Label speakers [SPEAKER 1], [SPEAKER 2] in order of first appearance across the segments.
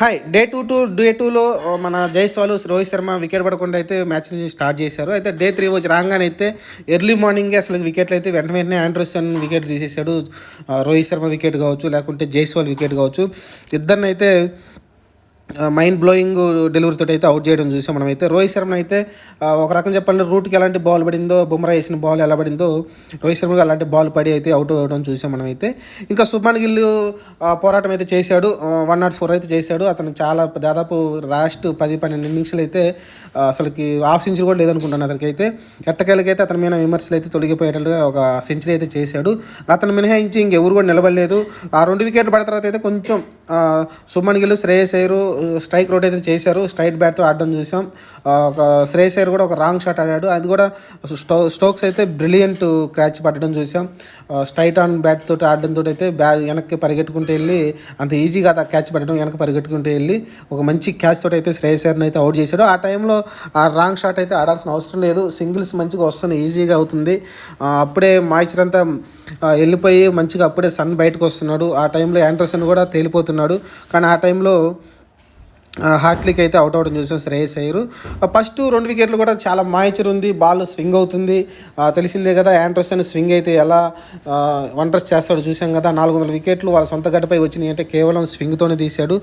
[SPEAKER 1] Hi day two today టూలో మన Jaiswal Rohit Sharma wicket పడకుండా అయితే మ్యాచ్ స్టార్ట్ చేశారు. అయితే డే త్రీ వచ్చి రాగానే అయితే ఎర్లీ మార్నింగే అసలు వికెట్లు అయితే వెంట వెంటనే ఆండ్రోసన్ వికెట్ తీసేశాడు. Uh, రోహిత్ శర్మ వికెట్ కావచ్చు లేకుంటే జైస్వాల్ వికెట్ కావచ్చు. ఇద్దరినైతే మైండ్ బ్లోయింగ్ డెలివరీ అయితే అవుట్ చేయడం చూసాం మనమైతే. రోహిత్ శర్మ అయితే ఒక రకం చెప్పాలంటే రూట్కి ఎలాంటి బాల్ పడిందో బుమ్రా వేసిన బాల్ ఎలా పడిందో రోహిత్ శర్మకి అలాంటి బాల్ పడి అయితే అవుట్ అవ్వడం చూసాం మనమైతే. ఇంకా సుబ్మాన్ గిల్ పోరాటం అయితే చేశాడు. వన్ నాట్ ఫోర్ అయితే చేశాడు. అతను చాలా దాదాపు లాస్ట్ పది పన్నెండు ఇన్నింగ్స్లు అయితే అసలుకి హాఫ్ సెంచరీ కూడా లేదనుకుంటాను అతనికైతే. ఎట్టకేలకైతే అతని మీద విమర్శలు అయితే తొలగిపోయేటట్టుగా ఒక సెంచరీ అయితే చేశాడు. అతను మినహాయించి ఇంకెవరు కూడా నిలబడలేదు. ఆ రెండు వికెట్లు పడిన తర్వాత అయితే కొంచెం సుబ్మాన్ గిల్ శ్రేయస్ అయ్యరు స్ట్రైక్ రోట్ అయితే చేశారు. స్ట్రైట్ బ్యాట్తో ఆడడం చూసాం. ఒక శ్రేయస్ అయ్యర్ కూడా ఒక రాంగ్ షాట్ ఆడాడు. అది కూడా స్టో స్టోక్స్ అయితే బ్రిలియంట్ క్యాచ్ పట్టడం చూసాం. స్ట్రైట్ ఆన్ బ్యాట్ తోటి ఆడడంతో అయితే బ్యా వెనక్కి పరిగెట్టుకుంటూ వెళ్ళి అంత ఈజీగా ఆ క్యాచ్ పట్టడం వెనక్కి పరిగెట్టుకుంటూ వెళ్ళి ఒక మంచి క్యాచ్ తోటి అయితే శ్రేయస్ అయ్యర్ని అయితే అవుట్ చేశాడు. ఆ టైంలో ఆ రాంగ్ షాట్ అయితే ఆడాల్సిన అవసరం లేదు. సింగిల్స్ మంచిగా వస్తున్నాయి ఈజీగా అవుతుంది. అప్పుడే మాయిచర్ అంతా వెళ్ళిపోయి మంచిగా అప్పుడే సన్ బయటకు వస్తున్నాడు. ఆ టైంలో యాండర్సన్ కూడా తేలిపోతున్నాడు. కానీ ఆ టైంలో హార్ట్లీకి అయితే అవుట్ అవడం చూసాం శ్రేయస్ అయ్యారు. ఫస్ట్ రెండు వికెట్లు కూడా చాలా మాయిచర్ ఉంది బాల్ స్వింగ్ అవుతుంది. తెలిసిందే కదా యాండ్రోసన్ స్వింగ్ అయితే ఎలా వండర్స్ చేస్తాడు చూసాం కదా. నాలుగు వందల వికెట్లు వాళ్ళ సొంత గడ్డపై వచ్చినాయి అంటే కేవలం స్వింగ్తోనే తీశాడు.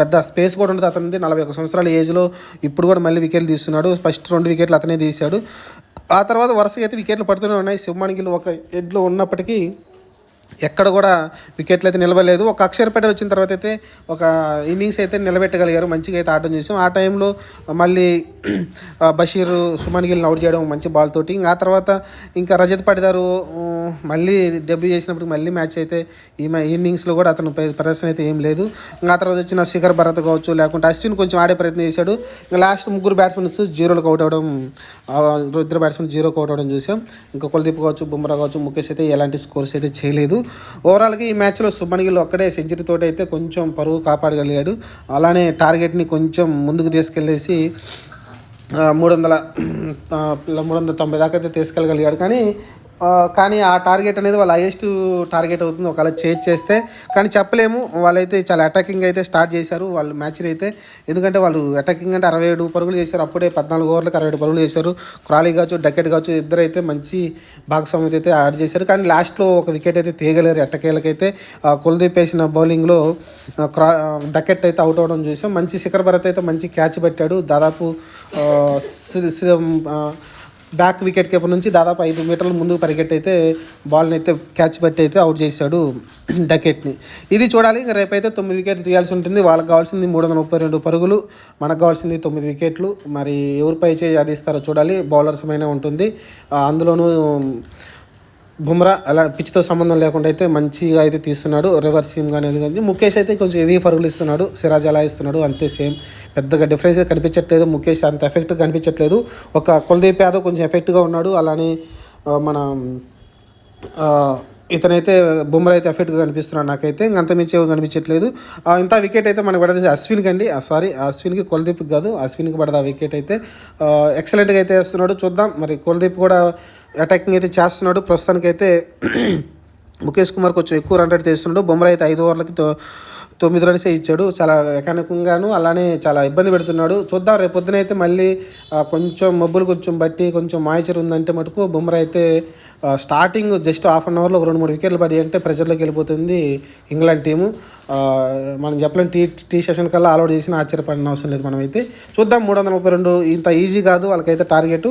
[SPEAKER 1] పెద్ద స్పేస్ కూడా ఉంటుంది అతనిది. నలభై ఒక సంవత్సరాల ఏజ్లో ఇప్పుడు కూడా మళ్ళీ వికెట్లు తీస్తున్నాడు. ఫస్ట్ రెండు వికెట్లు అతనే తీశాడు. ఆ తర్వాత వరుసగా అయితే వికెట్లు పడుతూనే ఉన్నాయి. శివమాన్ ఒక ఎడ్లో ఉన్నప్పటికీ ఎక్కడ కూడా వికెట్లు అయితే నిలవలేదు. ఒక అక్షర్ వచ్చిన తర్వాత అయితే ఒక ఇన్నింగ్స్ అయితే నిలబెట్టగలిగారు. మంచిగా అయితే ఆడడం చూసాం ఆ టైంలో మళ్ళీ బషీర్ సుమన్ గిల్ని అవుట్ చేయడం మంచి బాల్ తోటి. ఇంకా ఆ తర్వాత ఇంకా రజత్ పడిదారు మళ్ళీ డెబ్యూ చేసినప్పుడు మళ్ళీ మ్యాచ్ అయితే ఈ ఇన్నింగ్స్లో కూడా అతను ప్రదర్శన అయితే ఏం లేదు. ఇంకా ఆ తర్వాత వచ్చిన శిఖర్ భరత్ కావచ్చు లేకుంటే అశ్విన్ కొంచెం ఆడే ప్రయత్నం చేశాడు. ఇంకా లాస్ట్ ముగ్గురు బ్యాట్స్మెన్స్ జీరోలకు అవుట్ అవడం ఇద్దరు బ్యాట్స్మెన్ జీరోకి అవుట్ అవడం చూసాం ఇంకా కులదీప్ కావచ్చు బుమ్రా కావచ్చు ముఖేష్ అయితే ఎలాంటి స్కోర్స్ అయితే చేయలేదు. ఓవరాల్గా ఈ మ్యాచ్లో సుమన్ గిల్ ఒక్కడే సెంచరీ అయితే కొంచెం పరువు కాపాడగలిగాడు. అలానే టార్గెట్ని కొంచెం ముందుకు తీసుకెళ్ళేసి మూడు వందల మూడు వందల తొంభై దాకా అయితే తీసుకెళ్ళగలిగాడు. కానీ కానీ ఆ టార్గెట్ అనేది వాళ్ళ హైయెస్ట్ టార్గెట్ అవుతుంది. ఒకవేళ చేజ్ చేస్తే. కానీ చెప్పలేము. వాళ్ళైతే చాలా అటాకింగ్ అయితే స్టార్ట్ చేశారు. వాళ్ళు మ్యాచ్లు అయితే ఎందుకంటే వాళ్ళు అటాకింగ్ అంటే అరవై ఏడు పరుగులు చేశారు. అప్పుడే పద్నాలుగు ఓవర్లకు అరవై ఏడు పరుగులు చేశారు. క్రాలీ కావచ్చు డకెట్ కావచ్చు ఇద్దరు అయితే మంచి భాగస్వామ్యం అయితే యాడ్ చేశారు. కానీ లాస్ట్లో ఒక వికెట్ అయితే తీయగలేరు. ఎట్టకేలకైతే కులదీప్ వేసిన బౌలింగ్లో క్రా డకెట్ అయితే అవుట్ అవడం చూసాం. మంచి శిఖర్ భరత్ అయితే మంచి క్యాచ్ పెట్టాడు. దాదాపు బ్యాక్ వికెట్ కీపర్ నుంచి దాదాపు ఐదు మీటర్ల ముందుకు పరిగెట్టి అయితే బాల్ని అయితే క్యాచ్ పెట్టి అయితే అవుట్ చేశాడు డకెట్ని. ఇది చూడాలి ఇంకా రేపైతే తొమ్మిది వికెట్లు తీయాల్సి ఉంటుంది. వాళ్ళకి కావాల్సింది మూడు వందల ముప్పై రెండు పరుగులు మనకు కావాల్సింది తొమ్మిది వికెట్లు మరి ఎవరిపై చేయి అది చూడాలి బౌలర్స్ పైన ఉంటుంది. అందులోనూ బుమ్రా అలా పిచ్తో సంబంధం లేకుండా అయితే మంచిగా అయితే తీస్తున్నాడు. రివర్స్ సీమ్ కానీ అది కానీ ముఖేష్ అయితే కొంచెం హెవీ పరుగులు ఇస్తున్నాడు. సిరాజ్ అలా ఇస్తున్నాడు అంతే సేమ్ పెద్దగా డిఫరెన్స్ అయితే కనిపించట్లేదు. ముఖేష్ అంత ఎఫెక్ట్ కనిపించట్లేదు. ఒక కులదీప్ యాదవ్ కొంచెం ఎఫెక్ట్గా ఉన్నాడు. అలానే మన ఇతనైతే బుమ్రా అయితే ఎఫెక్ట్గా కనిపిస్తున్నాడు నాకైతే. ఇంకంత మించి కనిపించట్లేదు. ఆ, ఇంత వికెట్ అయితే మనకు పడేది అశ్విన్కి అండి. సారీ అశ్విన్కి కులదీప్ కాదు. అశ్విన్కి పడదా ఆ వికెట్ అయితే. ఎక్సలెంట్గా అయితే వేస్తున్నాడు. చూద్దాం. మరి కులదీప్ కూడా అటాకింగ్ అయితే చేస్తున్నాడు. ప్రస్తుతానికైతే ముఖేష్ కుమార్ కొంచెం ఎక్కువ రన్ రేట్ తీస్తున్నాడు బొమ్మరా అయితే ఐదు ఓవర్లకి తొమ్మిది రన్సే ఇచ్చాడు. చాలా ఎకానికంగాను అలానే చాలా ఇబ్బంది పెడుతున్నాడు. చూద్దాం రేపు పొద్దున అయితే మళ్ళీ కొంచెం మబ్బులు కొంచెం బట్టి కొంచెం మాయిచర్ ఉందంటే మటుకు బొమ్మరా అయితే స్టార్టింగ్ జస్ట్ హాఫ్ అన్ అవర్లో ఒక రెండు మూడు వికెట్లు పడి అంటే ప్రెషర్లోకి వెళ్ళిపోతుంది ఇంగ్లాండ్ టీము మనం చెప్పలేం టీ టీ సెషన్ కల్లా ఆల్అౌట్ చేసిన ఆశ్చర్యపడిన అవసరం లేదు మనమైతే. చూద్దాం మూడు వందల ముప్పై రెండు ఇంత ఈజీ కాదు. వాళ్ళకైతే టార్గెట్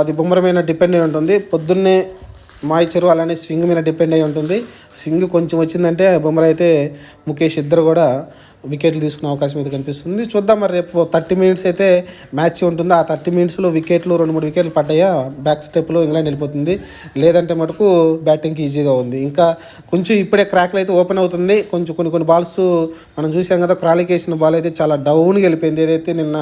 [SPEAKER 1] అది బొమ్మర మీద డిపెండ్ అయి ఉంటుంది. పొద్దున్నే మాయిచరు అలానే స్వింగ్ మీద డిపెండ్ అయి ఉంటుంది. స్వింగ్ కొంచెం వచ్చిందంటే బొమ్మర అయితే ముఖేష్ ఇద్దరు కూడా వికెట్లు తీసుకునే అవకాశం అయితే కనిపిస్తుంది. చూద్దాం మరి రేపు థర్టీ మినిట్స్ అయితే మ్యాచ్ ఉంటుంది. ఆ థర్టీ మినిట్స్లో వికెట్లు రెండు మూడు వికెట్లు పడ్డాయా? బ్యాక్ స్టెప్లో ఇంగ్లాండ్ వెళ్ళిపోతుంది. లేదంటే మటుకు బ్యాటింగ్కి ఈజీగా ఉంది. ఇంకా కొంచెం ఇప్పుడే క్రాక్లు అయితే ఓపెన్ అవుతుంది. కొంచెం కొన్ని కొన్ని బాల్స్ మనం చూసాం కదా క్రాలీకి వేసిన బాల్ అయితే చాలా డౌన్కి వెళ్ళిపోయింది. ఏదైతే నిన్న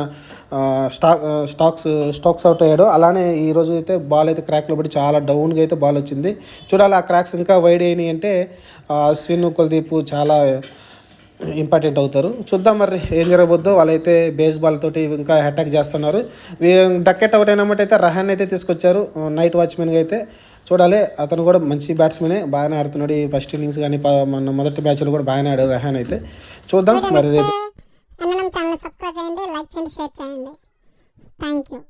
[SPEAKER 1] స్టాక్ స్టాక్స్ స్టాక్స్ అవుట్ అయ్యాడో అలానే ఈ రోజు అయితే బాల్ అయితే క్రాక్లో పడి చాలా డౌన్గా అయితే బాల్ వచ్చింది. చూడాలి ఆ క్రాక్స్ ఇంకా వైడ్ అయినాయి అంటే అశ్విన్ కుల్దీప్ చాలా ఇంపార్టెంట్ అవుతారు. చూద్దాం మరి ఏం జరగబోద్దో. వాళ్ళైతే బేస్బాల్ తోటి ఇంకా అటాక్ చేస్తున్నారు. డక్కెట్ అవుట్ అయినమాట అయితే రహాన్ అయితే తీసుకొచ్చారు. నైట్ వాచ్మెన్గా అయితే చూడాలి. అతను కూడా మంచి బ్యాట్స్మెనే బాగానే ఆడుతున్నాడు. ఈ ఫస్ట్ ఇన్నింగ్స్ కానీ మన మొదటి బ్యాచ్లో కూడా బాగానే ఆడారు రహాన్ అయితే. చూద్దాం మరి రేపు
[SPEAKER 2] థ్యాంక్ యూ